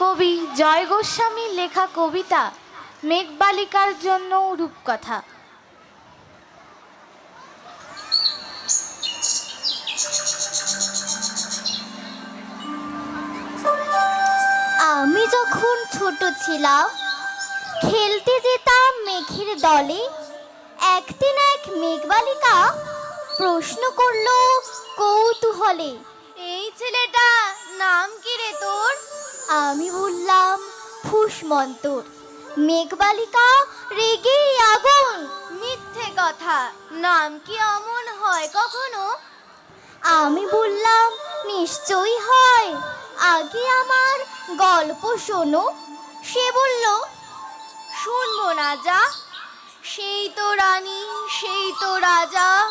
কবি জয় গোস্বামীর লেখা কবিতা মেঘবালিকার জন্য রূপকথা। আমি যখন ছোট ছিলাম, খেলতে যেতাম মেঘের দলে। একদিন এক মেঘবালিকা প্রশ্ন করল কৌতূহলে, এই ছেলেটা নাম কি রে তোর? আমি বললাম ফুসমন্তর মেঘবালিকা রেগেই আগুন। মিথ্যে কথা। নাম কি অমন হয় কখনো? আমি বললাম, নিশ্চয়ই হয়। আগে আমার গল্প শোনো। সে বলল, শুনব না যা। সেই তো রানী, সেই তো রাজা।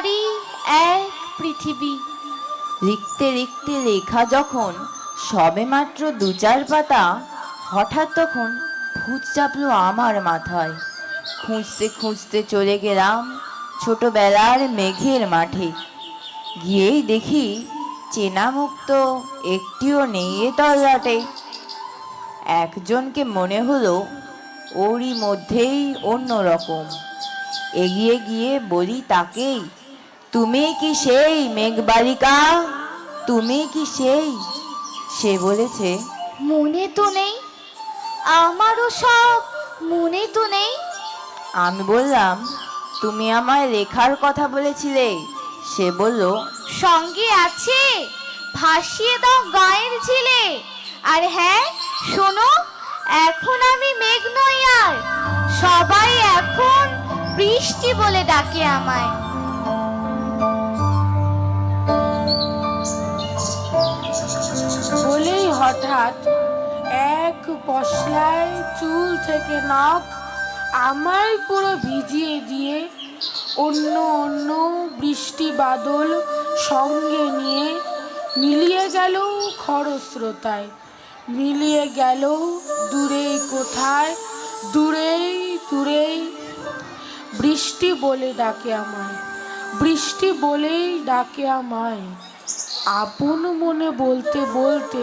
পারি এক পৃথিবী। লিখতে লিখতে লেখা যখন সবেমাত্র দু চার পাতা, হঠাৎ তখন ভূত চাপলো আমার মাথায়। খুঁজতে খুঁজতে চলে গেলাম ছোটবেলার মেঘের মাঠে। গিয়েই দেখি চেনা মুক্ত একটিও নেই এ তল্লাটে। একজনকে মনে হলো ওরই মধ্যেই অন্য রকম এগিয়ে গিয়ে বলি, তাকেই তুমি কি সেই মেঘবালিকা? তুমি কি সেই? সে বলেছে মনে তো নেই আমারও সব মনে তো নেই। আমি বললাম তুমি আমায় লেখার কথা বলেছিলে। সে বলল সঙ্গে আছে ভাসিয়ে দাও গায়ের ঝিলে। আর হ্যাঁ শোনো এখন আমি মেঘ নই আর সবাই এখন বৃষ্টি বলে ডাকে আমায়। হঠাৎ এক পশলায় চুল থেকে নখ আমায় পুরো ভিজিয়ে দিয়ে অন্য অন্য বৃষ্টি বাদল সঙ্গে নিয়ে মিলিয়ে গেল খরস্রোতায়। মিলিয়ে গেল দূরে কোথায়? দূরেই দূরেই। বৃষ্টি বলে ডাকে আমায়। বৃষ্টি বলেই ডাকে আমায়। আপন মনে বলতে বলতে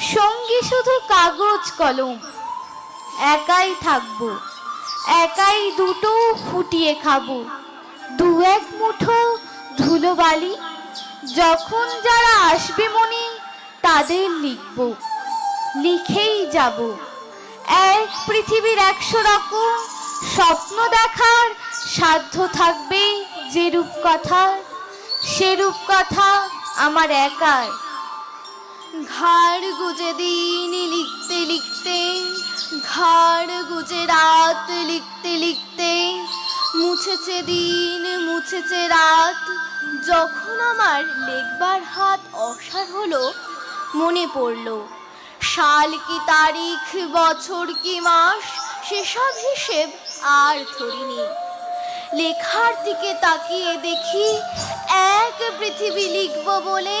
সঙ্গে শুধু কাগজ কলম। একাই থাকব। একাই দুটো ফুটিয়ে খাব। দু এক মুঠো ধুলো বালি। যখন যারা আসবে মনে, তাদের লিখব। লিখেই যাব। এক পৃথিবীর একশো রকম স্বপ্ন দেখার সাধ্য থাকবে যে রূপকথা সে রূপকথা আমার একার। ঘাড় গুজে দিন লিখতে লিখতে, ঘাড় গুজে রাত লিখতে লিখতে, মুছেছে দিন, মুছেছে রাত। যখন আমার লেখবার হাত অসার হলো, মনে পড়ল, সাল কি তারিখ, বছর কি মাস, সেসব হিসেব আর ধরিনি। লেখার দিকে তাকিয়ে দেখি, এক পৃথিবী লিখব বলে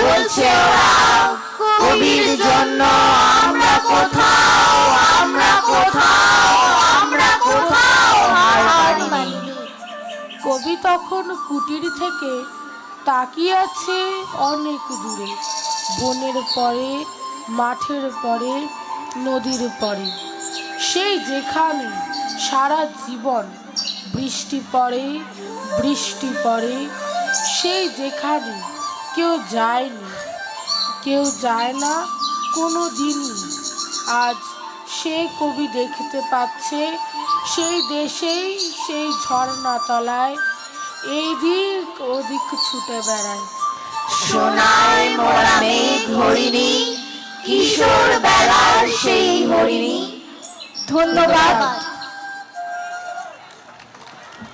বলছে কবির জন্য আমরা কোথাও আমরা কোথাও আমরা কোথাও কবি তখন কুটির থেকে তাকিয়ে আছে অনেক দূরে। বনের পরে, মাঠের পরে, নদীর পরে। সেই যেখানে সারা জীবন বৃষ্টি পড়ে বৃষ্টি পড়ে, সেই যেখানে কেউ যায়নি, কেউ যায় না, কোনো দিনই। আজ সে কবি দেখতে পাচ্ছে, সেই দেশেই, সেই ঝর্ণা তলায় এই দিক ওদিক ছুটে বেড়ায়। সোনায় মোরা মেঘ হরিণী, কিশোর বেলার সেই হরিণী। ধন্যবাদ